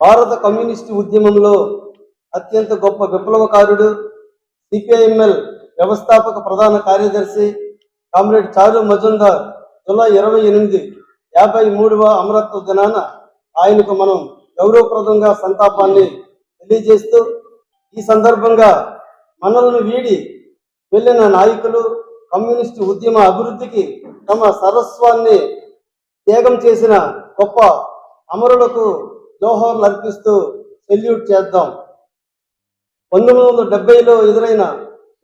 భారత కమ్యూనిస్టు ఉద్యమంలో అత్యంత గొప్ప విప్లవకారుడు సిపిఐఎంఎల్ వ్యవస్థాపక ప్రధాన కార్యదర్శి కామ్రేడ్ చారు మజుందార్ జూలై ఇరవై ఎనిమిది యాభై మూడవ అమరత్వ దినాన ఆయనకు మనం గౌరవప్రదంగా సంతాపాన్ని తెలియజేస్తూ ఈ సందర్భంగా మనలను వీడి వెళ్ళిన నాయకులు కమ్యూనిస్టు ఉద్యమ అభివృద్ధికి తమ సరస్వాన్ని త్యాగం చేసిన గొప్ప అమరులకు జోహర్లు అర్పిస్తూ సెల్యూట్ చేద్దాం. పంతొమ్మిది వందల డెబ్బైలో ఎదురైన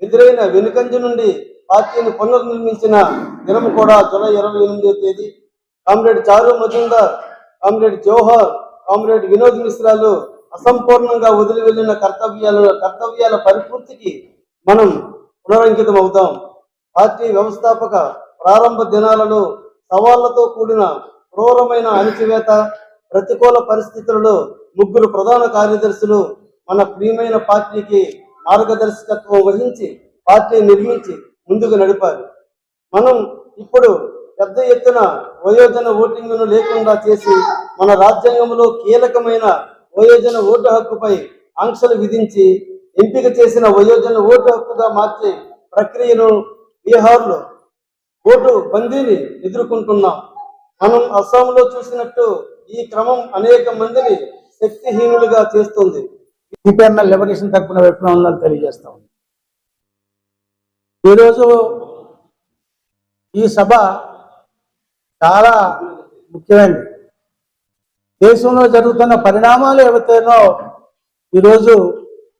ఎదురైన వెనుకంజ నుండి పార్టీని పునర్నిర్మించిన దినం కూడా జూలై ఇరవై ఎనిమిదో తేదీ. Comrade Charu Majumdar comrade Johar comrade Vinod మిశ్రాలు అసంపూర్ణంగా వదిలి వెళ్ళిన కర్తవ్యాల కర్తవ్యాల పరిపూర్తికి మనం పునరంకితం అవుతాం పార్టీ వ్యవస్థాపక ప్రారంభ దినాలలో సవాళ్ళతో కూడిన క్రూరమైన అణిచివేత ప్రతికూల పరిస్థితులలో ముగ్గురు ప్రధాన కార్యదర్శులు మన ప్రియమైన పార్టీకి మార్గదర్శకత్వం వహించి పార్టీ నిర్మించి ముందుకు నడిపారు. మనం ఇప్పుడు పెద్ద ఎత్తున వయోజన ఓటింగ్ను లేకుండా చేసి మన రాజ్యాంగంలో కీలకమైన వయోజన ఓటు హక్కుపై ఆంక్షలు విధించి ఎంపిక చేసిన వయోజన ఓటు హక్కుగా మార్చే ప్రక్రియను బీహార్లో ఓటు బందీని ఎదుర్కొంటున్నాం. మనం అస్సాంలో చూసినట్టు ఈ క్రమం అనేక మందిని శక్తిహీనులుగా చేస్తుంది. సిపిఎంఎల్ లిబరేషన్ తరపున విప్లవాలను తెలియజేస్తా ఉంది ఈరోజు ఈ సభ చాలా ముఖ్యమైనది. దేశంలో జరుగుతున్న పరిణామాలు ఏవైతేనో ఈరోజు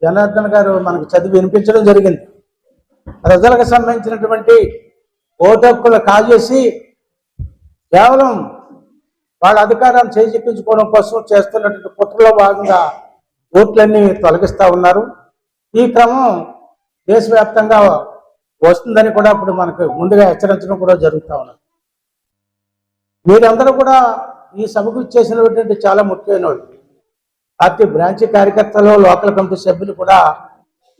జనార్దన్ గారు మనకు చదివి వినిపించడం జరిగింది. ప్రజలకు సంబంధించినటువంటి ఓటు హక్కులు కాజేసి కేవలం వాళ్ళ అధికారాన్ని చేజిక్కించుకోవడం కోసం చేస్తున్నటువంటి కుట్రలో భాగంగా ఓట్లన్నీ తొలగిస్తూ ఉన్నారు. ఈ క్రమం దేశవ్యాప్తంగా వస్తుందని కూడా ఇప్పుడు మనకు ముందుగా హెచ్చరించడం కూడా జరుగుతూ ఉన్నది. మీరందరూ కూడా ఈ సభకు ఇచ్చేసినటువంటి చాలా ముఖ్యమైన వాళ్ళు. పార్టీ బ్రాంచ్ కార్యకర్తలు లోకల్ కమిటీ సభ్యులు కూడా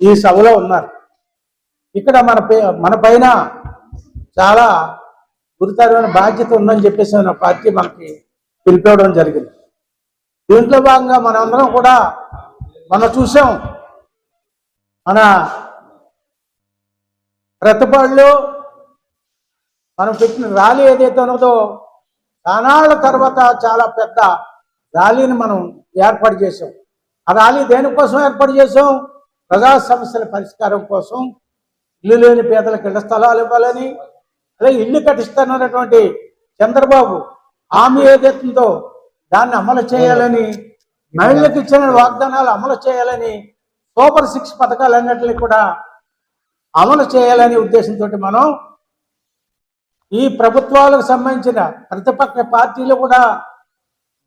ఈ సభలో ఉన్నారు. ఇక్కడ మన మన పైన చాలా గురుతరమైన బాధ్యత ఉందని చెప్పేసి మన పార్టీ మనకి పిలిపివ్వడం జరిగింది. దీంట్లో భాగంగా మనందరం కూడా మనం చూసాం. మన ప్రతిపాడులో మనం పెట్టిన ర్యాలీ ఏదైతే ఉన్నదో చానాళ్ళ తర్వాత చాలా పెద్ద ర్యాలీని మనం ఏర్పాటు చేసాం ఆ ర్యాలీ దేనికోసం ఏర్పాటు చేసాం ప్రజా సమస్యల పరిష్కారం కోసం ఇల్లు లేని పేదలకు ఇళ్ళ స్థలాలు ఇవ్వాలని అలాగే ఇల్లు కట్టిస్తానన్నటువంటి చంద్రబాబు హామీ ఏదైతుందో దాన్ని అమలు చేయాలని మహిళలకు ఇచ్చిన వాగ్దానాలు అమలు చేయాలని సూపర్ సిక్స్ పథకాలన్నింటినీ కూడా అమలు చేయాలనే ఉద్దేశంతో మనం ఈ ప్రభుత్వాలకు సంబంధించిన ప్రతిపక్ష పార్టీలు కూడా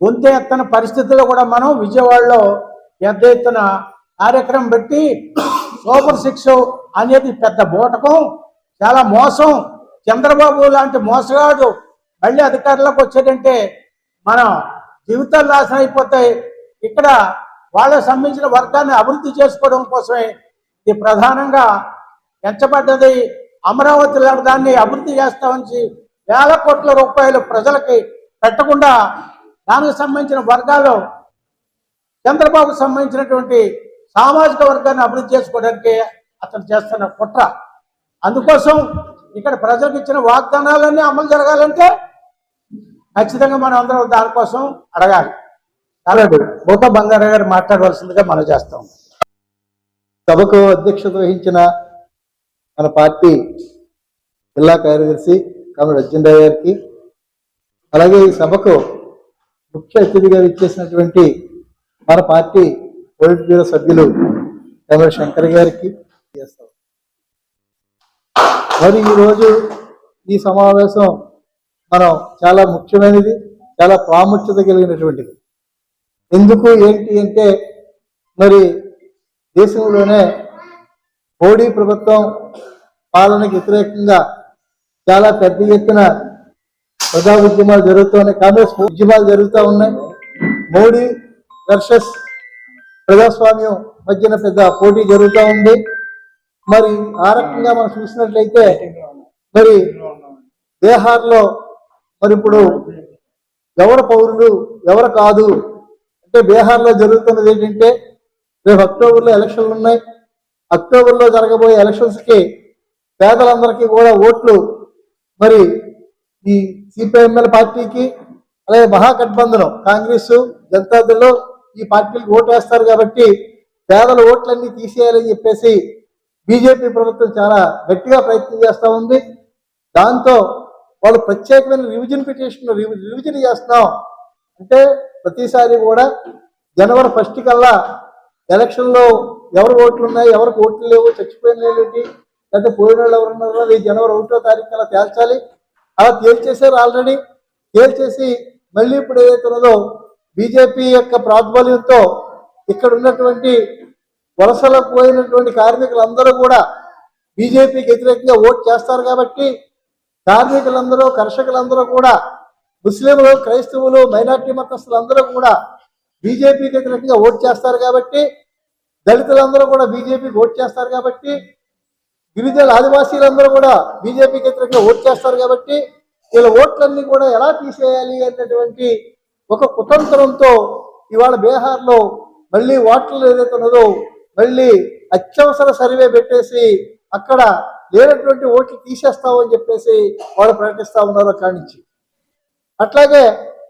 గొంతు ఎత్తన పరిస్థితుల్లో కూడా మనం విజయవాడలో పెద్ద ఎత్తున కార్యక్రమం పెట్టి సూపర్ సిక్స్ అనేది పెద్ద బూటకం చాలా మోసం. చంద్రబాబు లాంటి మోసగాడు మళ్ళీ అధికారంలోకి వచ్చేటంటే మనం జీవితాలు నాశనం అయిపోతాయి. ఇక్కడ వాళ్ళకు సంబంధించిన వర్గాన్ని అభివృద్ధి చేసుకోవడం కోసమే ఇది ప్రధానంగా ఎంచబడ్డది. అమరావతి లాంటి దాన్ని అభివృద్ధి చేస్తామని వేల కోట్ల రూపాయలు ప్రజలకి పెట్టకుండా దానికి సంబంధించిన వర్గాలు చంద్రబాబుకు సంబంధించినటువంటి సామాజిక వర్గాన్ని అభివృద్ధి చేసుకోవడానికి అతను చేస్తున్న కుట్ర. అందుకోసం ఇక్కడ ప్రజలకు ఇచ్చిన వాగ్దానాలన్నీ అమలు జరగాలంటే ఖచ్చితంగా మనం అందరం దానికోసం అడగాలి. అలాగే భూత బంగారా గారు మాట్లాడవలసిందిగా మనం చేస్తాం. సభకు అధ్యక్షత వహించిన మన పార్టీ జిల్లా కార్యదర్శి కామరెడ్డి అర్జునరావు గారికి అలాగే ఈ సభకు ముఖ్య అతిథిగా ఇచ్చేసినటువంటి మన పార్టీ పొలిట్ బ్యూరో సభ్యులు కామరెడ్డి శంకర్ గారికి చేస్తాం మరి ఈరోజు ఈ సమావేశం మనం చాలా ముఖ్యమైనది చాలా ప్రాముఖ్యత కలిగినటువంటిది. ఎందుకు ఏంటి అంటే మరి దేశంలోనే మోడీ ప్రభుత్వం పాలనకు వ్యతిరేకంగా చాలా పెద్ద ఎత్తున ప్రజా ఉద్యమాలు జరుగుతున్నాయి. కాంగ్రెస్ ఉద్యమాలు జరుగుతూ ఉన్నాయి. మోడీ వర్సెస్ ప్రజాస్వామ్యం మధ్యన పెద్ద పోటీ జరుగుతూ ఉంది. మరి ఆ రకంగా మనం చూసినట్లయితే మరి బీహార్లో మరి ఇప్పుడు ఎవరు పౌరులు ఎవరు కాదు? అంటే బీహార్లో జరుగుతున్నది ఏంటంటే రేపు అక్టోబర్లో ఎలక్షన్లు ఉన్నాయి. అక్టోబర్లో జరగబోయే ఎలక్షన్స్కి పేదలందరికీ కూడా ఓట్లు మరి ఈ సిపిఎంఎల్ పార్టీకి అలాగే మహాగఠబంధనం కాంగ్రెస్ జనతాదళ్ ఈ పార్టీలకు ఓటు వేస్తారు కాబట్టి పేదల ఓట్లన్నీ తీసేయాలని చెప్పేసి బీజేపీ ప్రభుత్వం చాలా గట్టిగా ప్రయత్నం చేస్తూ ఉంది. దాంతో వాళ్ళు ప్రత్యేకమైన రివిజన్ పిటిషన్ రివిజన్ చేస్తున్నాం. అంటే ప్రతిసారి కూడా జనవరి ఫస్ట్ కల్లా ఎలక్షన్లో ఎవరు ఓట్లు ఉన్నాయి ఎవరికి ఓట్లు లేవు చచ్చిపోయిన లేదేంటి లేకపోతే పోయిన వాళ్ళు ఎవరు ఉన్నారో అది జనవరి ఒకటో తారీఖు కల్లా తేల్చాలి. అలా తేల్చేసారు ఆల్రెడీ తేల్చేసి మళ్ళీ ఇప్పుడు ఏదైతే ఉన్నదో బీజేపీ యొక్క ప్రాతిబల్యంతో ఇక్కడ ఉన్నటువంటి వలసలకు పోయినటువంటి కార్మికులందరూ కూడా బీజేపీకి వ్యతిరేకంగా ఓటు చేస్తారు కాబట్టి కార్మికులందరూ కర్షకులందరూ కూడా ముస్లింలు క్రైస్తవులు మైనార్టీ మతస్థులందరూ కూడా బీజేపీకి వ్యతిరేకంగా ఓటు చేస్తారు కాబట్టి దళితులందరూ కూడా బీజేపీకి ఓటు చేస్తారు కాబట్టి గిరిజన ఆదివాసీలందరూ కూడా బీజేపీకి వ్యతిరేకంగా ఓటు చేస్తారు కాబట్టి వీళ్ళ ఓట్లన్నీ కూడా ఎలా తీసేయాలి అన్నటువంటి ఒక కుతంత్రంతో ఇవాళ బీహార్లో మళ్ళీ ఓట్లు ఏదైతే ఉన్నదో మళ్ళీ అత్యవసర సర్వే పెట్టేసి అక్కడ లేనటువంటి ఓట్లు తీసేస్తామని చెప్పేసి వాళ్ళు ప్రకటిస్తా ఉన్నారో కానించి అట్లాగే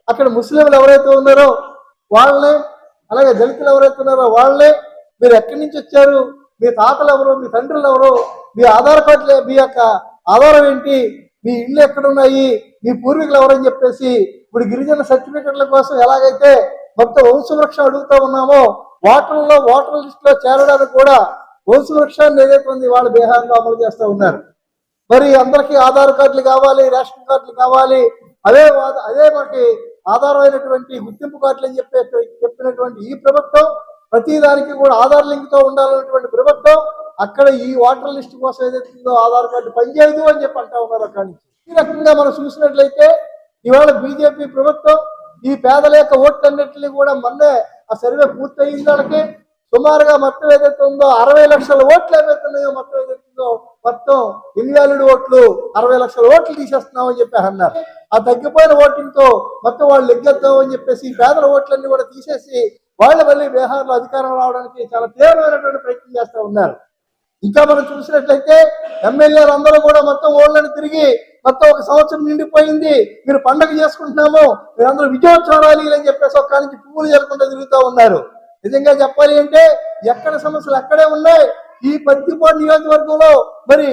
అక్కడ ముస్లింలు ఎవరైతే ఉన్నారో వాళ్ళనే అలాగే దళితులు ఎవరైతే ఉన్నారో వాళ్ళనే మీరు ఎక్కడి నుంచి వచ్చారు? మీ తాతలు ఎవరు? మీ తండ్రులు ఎవరు? మీ ఆధార్ కార్డులు మీ యొక్క ఆధారం ఏంటి? మీ ఇల్లు ఎక్కడున్నాయి? మీ పూర్వీకులు ఎవరని చెప్పేసి ఇప్పుడు గిరిజన సర్టిఫికెట్ల కోసం ఎలాగైతే మొత్తం వంశవృక్షం అడుగుతా ఉన్నామో ఓటర్లో ఓటర్ లిస్ట్లో చేరడానికి కూడా వంశవృక్షాన్ని ఏదైతే ఉంది వాళ్ళు బీహార్లో అమలు చేస్తూ ఉన్నారు. మరి అందరికీ ఆధార్ కార్డులు కావాలి రేషన్ కార్డులు కావాలి అదే వా- అదే మనకి ఆధారమైనటువంటి గుర్తింపు కార్డులు అని చెప్పే చెప్పినటువంటి ఈ ప్రభుత్వం ప్రతి దానికి కూడా ఆధార్ లింక్తో ఉండాలన్నటువంటి ప్రభుత్వం అక్కడ ఈ ఓటర్ లిస్ట్ కోసం ఏదైతే ఆధార్ కార్డు పనిచేయదు అని చెప్పి అంటా ఉన్నారు అక్కడి నుంచి. ఈ రకంగా మనం చూసినట్లయితే ఇవాళ బీజేపీ ప్రభుత్వం ఈ పేదల యొక్క ఓట్లన్నింటినీ కూడా మొన్నే ఆ సర్వే పూర్తయిన దానికి సుమారుగా మొత్తం ఏదైతే ఉందో అరవై లక్షల ఓట్లు ఏవైతున్నాయో మొత్తం ఏదైతుందో ఉందో మొత్తం ఇన్వాలిడ్ ఓట్లు అరవై లక్షల ఓట్లు తీసేస్తున్నాం అని చెప్పి అన్నారు. ఆ తగ్గిపోయిన ఓటింగ్తో మొత్తం వాళ్ళు లెగ్గెత్తాం చెప్పేసి పేదల ఓట్లన్నీ కూడా తీసేసి వాళ్ళు మళ్ళీ బీహార్లో అధికారం రావడానికి చాలా తీవ్రమైనటువంటి ప్రయత్నం చేస్తూ ఉన్నారు. ఇంకా మనం చూసినట్లయితే ఎమ్మెల్యేలు అందరూ కూడా మొత్తం ఓళ్ళని తిరిగి మొత్తం ఒక సంవత్సరం నిండిపోయింది. మీరు పండగ చేసుకుంటున్నాము మీరందరూ విజయోత్సవాలు అని చెప్పేసి ఒక్క నుంచి పువ్వులు జరగకుండా తిరుగుతూ ఉన్నారు. నిజంగా చెప్పాలి అంటే ఎక్కడ సమస్యలు అక్కడే ఉన్నాయి. ఈ పత్తిపాడు నియోజకవర్గంలో మరి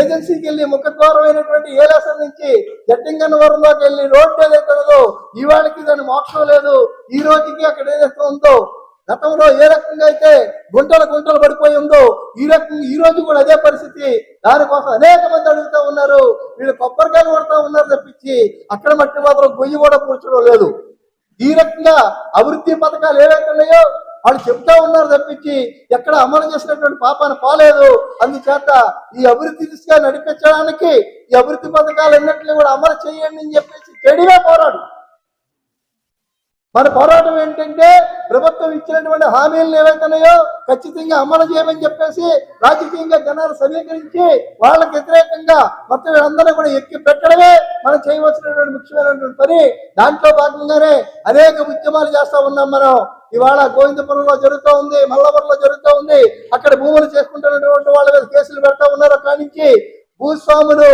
ఏజెన్సీకి వెళ్ళి ముఖద్వారమైనటువంటి ఏలాసం నుంచి జట్టింగన్న వరంలోకి వెళ్ళి రోడ్డు ఏదైతే ఉన్నదో ఇవాళకి దాని మోక్షం లేదు. ఈ రోజుకి అక్కడ ఏదైతే ఉందో గతంలో ఏ రకంగా అయితే గుంటలు గుంటలు పడిపోయి ఉందో ఈ రకం ఈ రోజు కూడా అదే పరిస్థితి. దానికోసం అనేక మంది అడుగుతా ఉన్నారు. వీళ్ళు కొబ్బరికాయలు కొడతా ఉన్నారు తప్పించి అక్కడ మట్టి మాత్రం గొయ్యి కూడా కూర్చోడం లేదు. ఈ రకంగా అభివృద్ధి పథకాలు ఏవైతే ఉన్నాయో వాళ్ళు చెప్తా ఉన్నారు తప్పించి ఎక్కడ అమలు చేసినటువంటి పాపాన్ని పోలేదు. అందుచేత ఈ అభివృద్ధి దిశగా నడిపించడానికి ఈ అభివృద్ధి పథకాలు అన్నింటినీ కూడా అమలు చేయండి అని చెప్పేసి చెడిగా పోరాడు. మన పోరాటం ఏంటంటే ప్రభుత్వం ఇచ్చినటువంటి హామీలను ఏవైతున్నాయో ఖచ్చితంగా అమలు చేయమని చెప్పేసి రాజకీయంగా జనాలు సమీకరించి వాళ్ళకి వ్యతిరేకంగా మొత్తం వీళ్ళందరూ కూడా ఎక్కి పెట్టడమే మనం చేయవలసినటువంటి ముఖ్యమైనటువంటి పని. దాంట్లో భాగంగానే అనేక ఉద్యమాలు చేస్తా ఉన్నాం మనం. ఇవాళ గోవిందపురంలో జరుగుతూ ఉంది మల్లవరంలో జరుగుతూ ఉంది. అక్కడ భూములు చేసుకుంటున్నటువంటి వాళ్ళ మీద కేసులు పెడతా ఉన్నారు. కానించి భూస్వాములు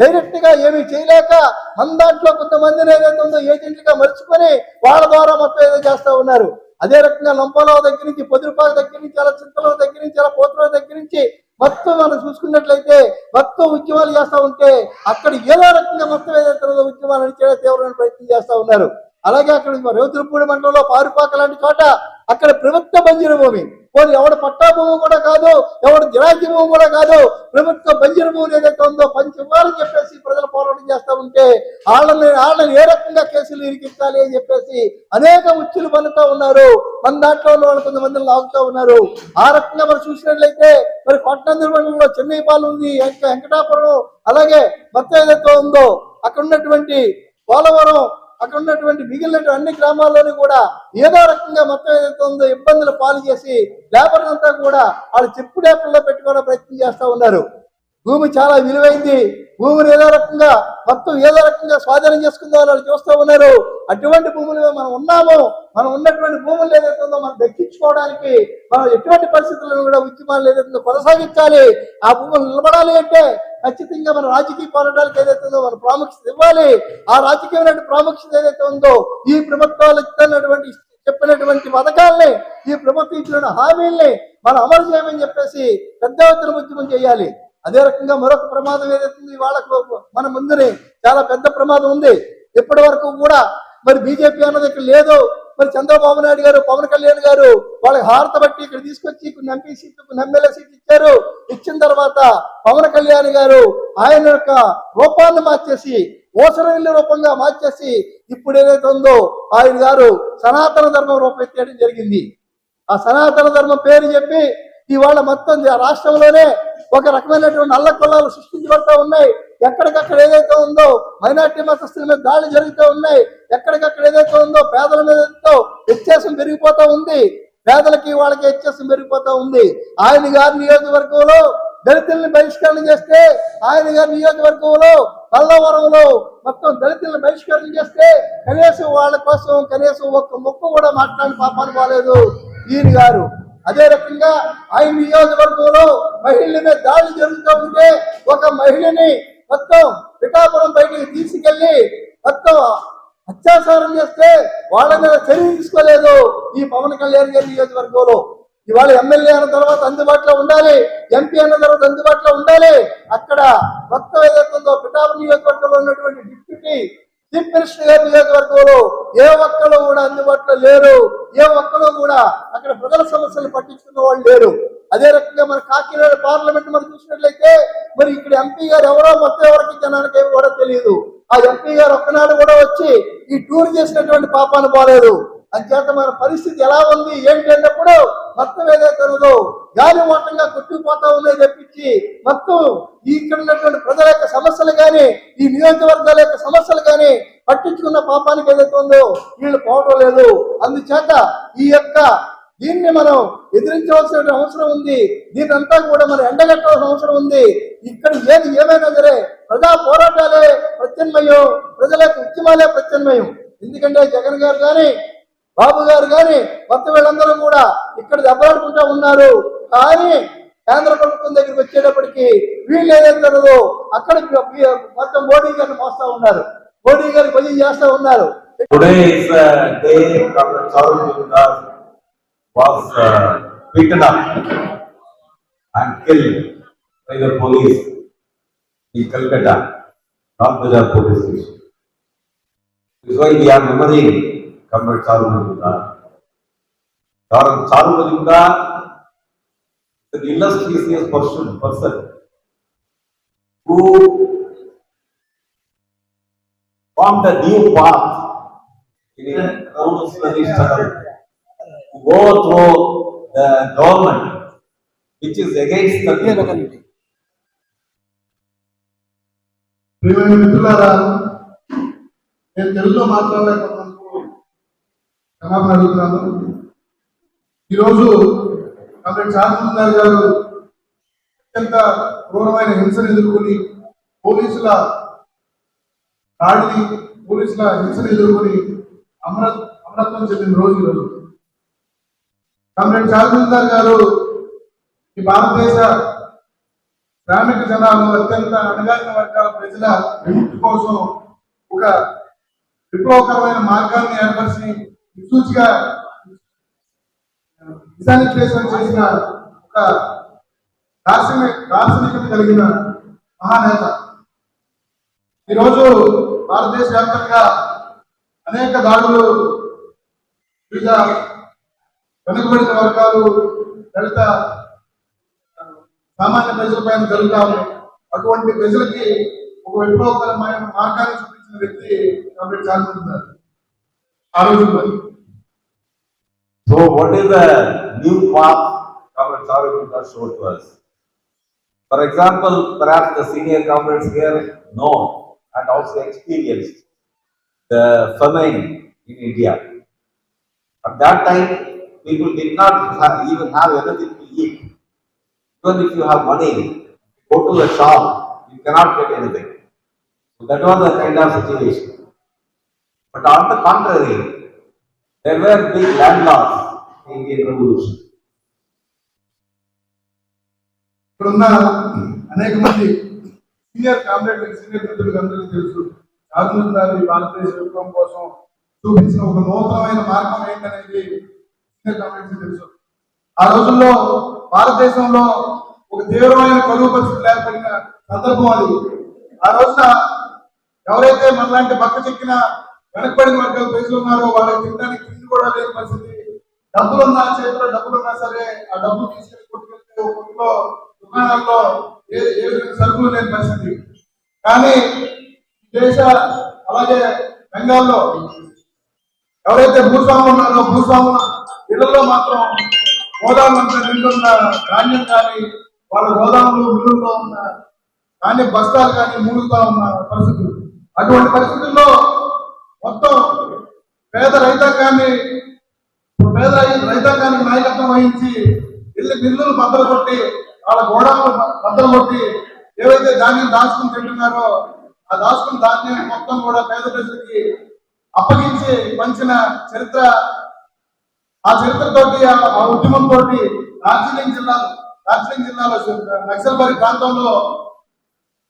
డైరెక్ట్గా ఏమీ చేయలేక మన దాంట్లో కొంతమందిని ఏదైతే ఉందో ఏజెంట్లుగా మర్చిపోయి వాళ్ళ ద్వారా మొత్తం ఏదో చేస్తా ఉన్నారు. అదే రకంగా లంపలావు దగ్గర నుంచి పొదురుపాక దగ్గర నుంచి అలా చింతల దగ్గర నుంచి అలా పోతుల దగ్గర నుంచి మొత్తం మనం చూసుకున్నట్లయితే మొత్తం ఉద్యమాలు చేస్తూ ఉంటే అక్కడ ఏదో రకంగా మొత్తం ఏదైతే ఉందో ఉద్యమాలు నడిచేలా తీవ్రమైన ప్రయత్నం చేస్తా ఉన్నారు. అలాగే అక్కడ రేవతులపూడి మండలంలో పారుపాక లాంటి చోట అక్కడ ప్రభుత్వ బంజరు భూమి పోనీ ఎవడు పట్టా భూమి కూడా కాదు ఎవడు జిరాజీ భూమి కూడా కాదు ప్రభుత్వ బంజరు భూమి ఏదైతే ఉందో పంచి ఇవ్వాలని చెప్పేసి ప్రజలు పోరాటం చేస్తూ ఉంటే వాళ్ళని వాళ్ళని ఏ రకంగా కేసులు ఇరికించాలి అని చెప్పేసి అనేక ఉచ్చులు పన్నుతా ఉన్నారు. మన దాంట్లో ఉన్న వాళ్ళు కొంతమందిని లాగుతూ ఉన్నారు. ఆ రకంగా మనం చూసినట్లయితే మరి పట్టణ మండలంలో చెన్నై పాలు ఉంది వెంకటాపురం అలాగే మొత్తం ఏదైతే ఉందో అక్కడ ఉన్నటువంటి పోలవరం అక్కడ ఉన్నటువంటి మిగిలిన అన్ని గ్రామాల్లోనూ కూడా ఏదో రకంగా మొత్తం ఏదైతే ఉందో ఇబ్బందులు పాలు చేసి లేబర్ అంతా కూడా వాళ్ళు చెప్పు డేపల్లో పెట్టుకోవడం ప్రయత్నం చేస్తా ఉన్నారు. భూమి చాలా విలువైంది. భూమిని ఏదో రకంగా మొత్తం ఏదో రకంగా స్వాధీనం చేసుకుందో వాళ్ళు చూస్తూ ఉన్నారు. అటువంటి భూములు మనం ఉన్నాము. మనం ఉన్నటువంటి భూములు ఏదైతే ఉందో మనం దక్కించుకోవడానికి మనం ఎటువంటి పరిస్థితులను కూడా ఉద్యమాలు ఏదైతుందో కొనసాగించాలి. ఆ భూములు నిలబడాలి అంటే ఖచ్చితంగా మన రాజకీయ పోరాటాలకు ఏదైతే ఉందో మన ప్రాముఖ్యత ఇవ్వాలి. ఆ రాజకీయమైన ప్రాముఖ్యత ఏదైతే ఉందో ఈ ప్రభుత్వాలు ఇస్తున్నటువంటి చెప్పినటువంటి పథకాల్ని ఈ ప్రభుత్వం ఇచ్చిన హామీల్ని మనం అమలు చేయమని చెప్పేసి పెద్ద ఎత్తున ఉద్యమం చేయాలి. అదే రకంగా మరొక ప్రమాదం ఏదైతే వాళ్ళకు మన ముందునే చాలా పెద్ద ప్రమాదం ఉంది. ఇప్పటి వరకు కూడా మరి బీజేపీ అన్నది ఇక్కడ లేదు. మరి చంద్రబాబు నాయుడు గారు పవన్ కళ్యాణ్ గారు వాళ్ళకి హారత బట్టి ఇక్కడ తీసుకొచ్చి కొన్ని ఎంపీ సీట్లు కొన్ని ఎమ్మెల్యే సీట్లు ఇచ్చారు. ఇచ్చిన తర్వాత పవన్ కళ్యాణ్ గారు ఆయన యొక్క రూపాన్ని మార్చేసి ఓసరవిల్లి రూపంగా మార్చేసి ఇప్పుడు ఏదైతే ఉందో ఆయన గారు సనాతన ధర్మం రూపెత్తేయడం జరిగింది. ఆ సనాతన ధర్మం పేరు చెప్పి ఇవాళ మొత్తం రాష్ట్రంలోనే ఒక రకమైనటువంటి నల్ల కొల్లాలు సృష్టించబడుతూ ఉన్నాయి. ఎక్కడికక్కడ ఏదైతే ఉందో మైనార్టీ మతస్థుల మీద దాడులు జరుగుతూ ఉన్నాయి. ఎక్కడికక్కడ ఏదైతే ఉందో పేదల మీద వ్యత్యాసం పెరిగిపోతూ ఉంది. పేదలకి వాళ్ళకి వ్యత్యాసం పెరిగిపోతూ ఉంది. ఆయన గారి నియోజకవర్గంలో దళితుల్ని బహిష్కరణ చేస్తే ఆయన గారి నియోజకవర్గంలో పల్లవరంలో మొత్తం దళితులను బహిష్కరణ చేస్తే కనీసం వాళ్ళ కోసం కనీసం ఒక్క ముక్క కూడా మాట్లాడిన పాపాలు పోలేదు. ఈయన గారు అదే రకంగా ఆయన నియోజకవర్గంలో మహిళల మీద దాడులు జరుగుతూ ఉంటే ఒక మహిళని మొత్తం పిఠాపురం బయటికి తీసుకెళ్ళి మొత్తం అత్యాచారం చేస్తే వాళ్ళ మీద చర్య తీసుకోలేదు ఈ పవన్ కళ్యాణ్ గారి నియోజకవర్గంలో. ఇవాళ ఎమ్మెల్యే అన్న తర్వాత అందుబాటులో ఉండాలి ఎంపీ అన్న తర్వాత అందుబాటులో ఉండాలి. అక్కడ మొత్తం ఏదైతుందో పిఠాపురం నియోజకవర్గంలో ఉన్నటువంటి డిప్యూటీ చీఫ్ నియోజకవర్గంలో ఏ ఒక్కరు కూడా అందుబాటులో లేరు. ఏ ఒక్కరు కూడా అక్కడ ప్రజల సమస్యలు పట్టించుకున్న వాళ్ళు లేరు. అదే రకంగా మన కాకినాడ పార్లమెంట్ మనం చూసినట్లయితే మరి ఇక్కడ ఎంపీ గారు ఎవరో మొత్తం ఎవరికి జనానికి కూడా తెలియదు. ఆ ఎంపీ గారు ఒక్కనాడు కూడా వచ్చి ఈ టూర్ చేసినటువంటి పాపాను బాలేదు. అంచేత మన పరిస్థితి ఎలా ఉంది ఏంటి అన్నప్పుడు మొత్తం ఏదైతే ఉన్నదో గాలి ఓటంగా కొట్టుకుపోతా ఉన్నాయి తప్పించి మొత్తం ఇక్కడ ఉన్నటువంటి ప్రజల యొక్క సమస్యలు కానీ ఈ నియోజకవర్గాల యొక్క సమస్యలు కానీ పట్టించుకున్న పాపానికి ఏదైతే ఉందో వీళ్ళు పోవడం లేదు. అందుచేత ఈ యొక్క దీన్ని మనం ఎదిరించవలసిన అవసరం ఉంది. దీనంతా కూడా మనం ఎండగట్టవలసిన అవసరం ఉంది. ఇక్కడ ఏది ఏమైనా సరే ప్రజా పోరాటాలే ప్రత్యన్మయం ప్రజల యొక్క ఉద్యమాలే ప్రత్యన్మయం ఎందుకంటే జగన్ గారు కానీ బాబు గారు కానీ కొత్త వీళ్ళందరూ కూడా ఇక్కడ దెబ్బలాడుకుంటా ఉన్నారు. కానీ కేంద్ర ప్రభుత్వం దగ్గరికి వచ్చేటప్పటికి వీళ్ళు ఏదైతే జరగదో అక్కడ మొత్తం మోడీ గారిని మోస్తా ఉన్నారు. మోడీ గారి పని చేస్తా ఉన్నారు. కల్కటా రాజార్ పోలీస్ స్టేషన్ నెమ్మది Comrade Charul Gupta. Charul Charul Gupta is an illustrious person, person who formed a new path in a revolutionary struggle to go through the government which is against the people. ప్రియమైన మిత్రులారా నేను తెలుగులో మాట్లాడలేకపోతున్నాను క్షమాపణ అడుగుతున్నాను ఈరోజు comrade చాంద్రబాబు గారు అత్యంత క్రూరమైన హింసను ఎదుర్కొని పోలీసుల దాడిని పోలీసుల హింసను ఎదుర్కొని అమర అమరత్వం చెందిన రోజు ఈరోజు కామ్రేడ్ చాంద్రబాబు గారు ఈ భారతదేశ శ్రామిక జనాలు అత్యంత అణగారిన వర్గాల ప్రజల విముక్తి కోసం ఒక విప్లవకరమైన మార్గాన్ని ఏర్పరిచి సూచిగా దిశానిర్దేశం చేసిన ఒక దార్శనిక దార్శనికత కలిగిన మహానేత. ఈరోజు భారతదేశ వ్యాప్తంగా అనేక దాడులు వివిధ వెనుకబడిన వర్గాలు దళిత సామాన్య ప్రజల పైన జరుగుతాము. అటువంటి ప్రజలకి ఒక విప్లవకరమైన మార్గాన్ని చూపించిన వ్యక్తి కాబట్టి చాలా ఆ రోజుల్లో So what is the new path Comrade Gupta showed to us? For example, perhaps the senior comrades here know and also experienced the famine in India. At that time, people did not have, even have anything to eat. Even if you have money, go to the shop, you cannot get anything. So that was the kind of situation. But on the contrary, there were big landlords in Indian Revolution. ఇప్పుడున్న అనేక మంది senior comrade senior మిత్రులకు అందరికీ తెలుసు. రాజీవ్ గాంధీ భారతదేశ విప్లవం కోసం చూపించిన ఒక నూతనమైన మార్గం ఏంటనేది సీనియర్ కామ్రేడ్స్ తెలుసు. ఆ రోజుల్లో భారతదేశంలో ఒక తీవ్రమైన కరువు పరిస్థితులు ఏర్పడిన సందర్భం అది. ఆ రోజున ఎవరైతే మనలాంటి పక్క చెక్కిన వెనకబడిన వర్గాలు ప్రజలు ఉన్నారో వాళ్ళకి తినడానికి తిండి కూడా లేని పరిస్థితి. డబ్బులున్నా చేతిలో డబ్బులున్నా సరే ఆ డబ్బులు తీసుకెళ్ళి కొట్టుకెళ్తే ఒక దుకాణాల్లో ఏ ఏ విధంగా సరుకులు లేని పరిస్థితి. కానీ దేశ అలాగే బెంగాల్లో ఎవరైతే భూస్వాములు ఉన్నారో భూస్వాముల ఇళ్ళలో మాత్రం గోదాములు నిండున్న ధాన్యం కానీ వాళ్ళ గోదాములు మిల్లుల్లో ఉన్న కానీ బస్తాలు కానీ మూలుగుతా ఉన్న పరిస్థితులు. అటువంటి పరిస్థితుల్లో మొత్తం పేద రైతాంగాన్ని పేద రైతాంగానికి నాయకత్వం వహించి ఇల్లు బిల్లులు బద్దలు కొట్టి వాళ్ళ గోడౌన్లు బద్దలు కొట్టి ఏవైతే ధాన్యం దాచుకుని తింటున్నారో ఆ దాచుకున్న ధాన్యం మొత్తం కూడా పేద ప్రజలకి అప్పగించి పంచిన చరిత్ర ఆ చరిత్రతోటి ఆ- ఆ ఉద్యమంతో డార్జిలింగ్ జిల్లా డార్జిలింగ్ జిల్లాలో నక్సల్బరి ప్రాంతంలో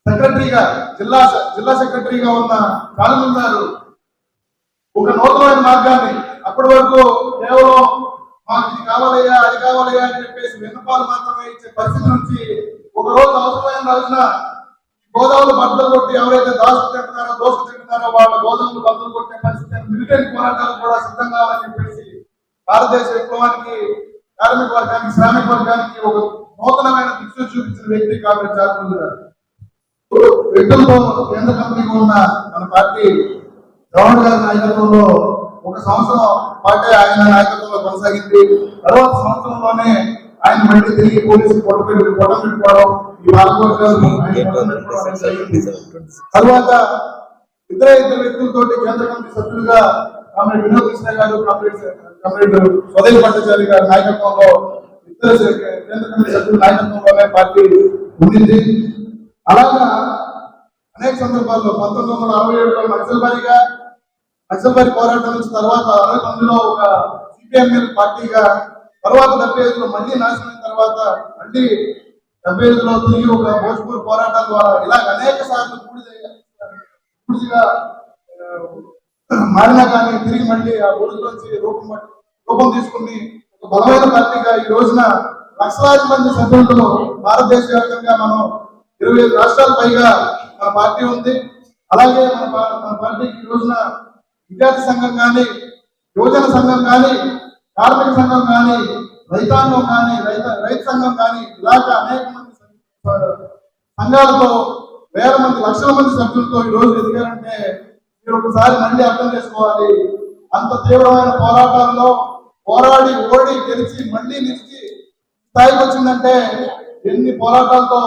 సెక్రటరీగా జిల్లా జిల్లా సెక్రటరీగా ఉన్న కాలముందారు ఒక నూతనమైన మార్గాన్ని అప్పటి వరకు కేవలం మాకు ఇది కావాలయ్యా అది కావాలయ్యా అని చెప్పేసి విన్నపాలు మాత్రమే ఇచ్చే పరిస్థితి నుంచి ఒక రోజు అవసరమైన రోజున గోదాములు బద్దలు కొట్టి ఎవరైతే దాసు తింటున్నారో దోశ తింటున్నారో వాళ్ళ గోదాములు బట్టలు కొట్టే పరిస్థితి మిలిటరీ పోరాటాలు కూడా సిద్ధం కావాలని చెప్పేసి భారతదేశ విప్లవానికి కార్మిక వర్గానికి శ్రామిక వర్గానికి ఒక నూతనమైన దిశ చూపించిన వ్యక్తి కాబట్టి చాలామంది గారు వ్యక్తులతో కేంద్ర కంపెనీగా ఉన్న మన పార్టీ గవర్నర్ గారి నాయకత్వంలో ఒక సంవత్సరం పాటే ఆయన నాయకత్వంలో కొనసాగింది. తర్వాత సంవత్సరంలోనే ఆయన మళ్ళీ తిరిగి పోలీసు పొట్ట పెట్టి పొట్ట పెట్టుకోవడం ఈ భారతవర్గాలు తర్వాత ఇతర ఇద్దరు వ్యక్తులతో కేంద్ర కమిటీ సభ్యులుగా కామ్రేడ్ వినోద్ కృష్ణ గారు కామ్రేడ్ కామ్రేడ్ స్వదేశ్ భట్టాచారి గారి నాయకత్వంలో ఇతర కేంద్ర కమిటీ సభ్యుల నాయకత్వంలోనే పార్టీ ఉండింది. అలాగా అనేక సందర్భాల్లో పంతొమ్మిది వందల అరవై ఏడులో నక్సల్బారీగా నక్సల్బారి పోరాటం నుంచి తర్వాత అరవై తొమ్మిదిలో ఒక సిపిఎంఎల్ పార్టీగా తర్వాత డెబ్బై ఐదులో మళ్ళీ నాశనం అయిన తర్వాత మళ్ళీ డెబ్బై ఐదులో తిరిగి ఒక భోజ్పూర్ పోరాటం ద్వారా ఇలాగ అనేక సార్లు పూర్తిగా మారినా కానీ తిరిగి మళ్ళీ ఆ రోజులోంచి రూపం రూపం తీసుకుని ఒక బలమైన పార్టీగా ఈ రోజున లక్షలాది మంది సభ్యులతో భారతదేశ వ్యాప్తంగా మనం ఇరవై ఐదు రాష్ట్రాల పైగా మన పార్టీ ఉంది. అలాగే మన మన పార్టీకి ఈ రోజున విద్యార్థి సంఘం కానీ యువజన సంఘం కానీ కార్మిక సంఘం కానీ రైతాంగం కానీ రైత రైతు సంఘం కానీ ఇలాగ అనేక మంది సంఘాలతో వేల మంది లక్షల మంది సభ్యులతో ఈ రోజు ఎదిగారంటే మీరు ఒకసారి మళ్ళీ అర్థం చేసుకోవాలి. అంత తీవ్రమైన పోరాటాల్లో పోరాడి ఓడి గెలిచి మళ్ళీ నిలిచి స్థాయికి వచ్చిందంటే ఎన్ని పోరాటాలతో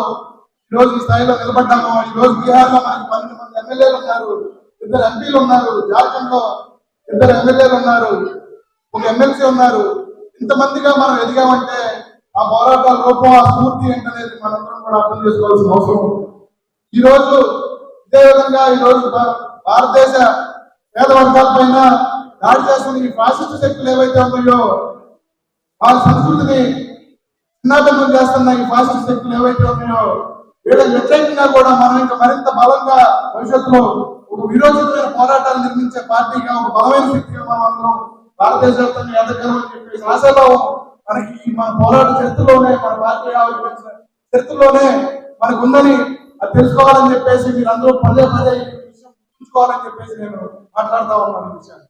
ఈరోజు ఈ స్థాయిలో నిలబడ్డాము ఈరోజు బీహార్లో మనకి పన్నెండు మంది ఎమ్మెల్యేలు ఉన్నారు. ఇద్దరు ఎంపీలు ఉన్నారు జార్ఖండ్లో ఇద్దరు ఎమ్మెల్యేలు ఉన్నారు ఒక ఎమ్మెల్సీ ఉన్నారు ఇంతమందిగా మనం ఎదిగామంటే ఆ పోరాటాల రూపం ఆ స్ఫూర్తి ఏంటనేది మనందరం కూడా అర్థం చేసుకోవాల్సిన అవసరం ఉంది. ఈ రోజు ఇదే విధంగా ఈ రోజు భారతదేశ పేద వర్గాల పైన దాడి చేస్తున్న ఈ ఫాసిస్ట్ శక్తులు ఏవైతే ఉన్నాయో ఆ సంస్కృతిని చిన్నాభిన్నం చేస్తున్న ఈ ఫాసిస్ట్ శక్తులు ఏవైతే ఉన్నాయో వీళ్ళకి వ్యతిరేకంగా కూడా మనం ఇంకా మరింత బలంగా భవిష్యత్తులో ఒక విరోచితమైన పోరాటాలు నిర్మించే పార్టీగా ఒక బలమైన శక్తిగా మనం అందరం భారతదేశ వ్యాప్తంగా ఎదగలమని చెప్పేసి ఆశలో మనకి మన పోరాట చరిత్రలోనే మన పార్టీ ఆవిర్భవించిన చరిత్రలోనే మనకు ఉందని అది తెలుసుకోవాలని చెప్పేసి మీరు అందరూ పదే పదే విషయం గుర్తుంచుకోవాలని చెప్పేసి నేను మాట్లాడుతా ఉన్నాను విషయాన్ని.